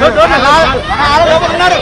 లోపల ఉన్నారు.